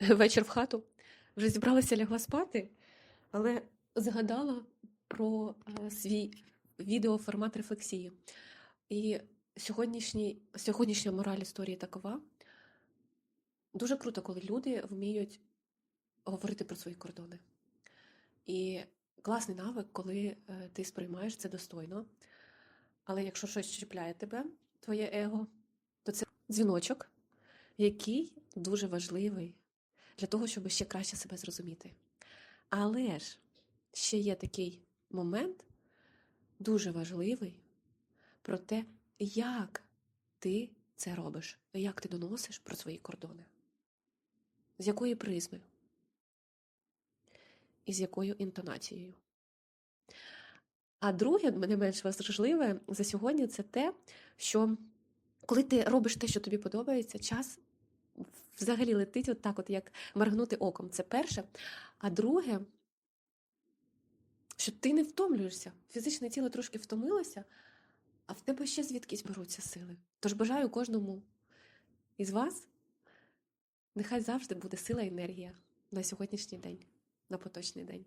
вечір в хату. Вже зібралася лягла спати, але згадала про е, свій відеоформат рефлексії. І сьогоднішня мораль історії такова. Дуже круто, коли люди вміють говорити про свої кордони. І класний навик, коли е, ти сприймаєш це достойно. Але якщо щось чіпляє тебе, твоє его, то це дзвіночок, який дуже важливий для того, щоб ще краще себе зрозуміти. Але ж ще є такий момент, дуже важливий, про те, як ти це робиш, як ти доносиш про свої кордони, з якої призми і з якою інтонацією. А друге, не менш важливе за сьогодні, це те, що коли ти робиш те, що тобі подобається, час взагалі летить от так, от як моргнути оком. Це перше. А друге, що ти не втомлюєшся. Фізичне тіло трошки втомилося, а в тебе ще звідкись беруться сили. Тож бажаю кожному із вас, нехай завжди буде сила і енергія на сьогоднішній день, на поточний день.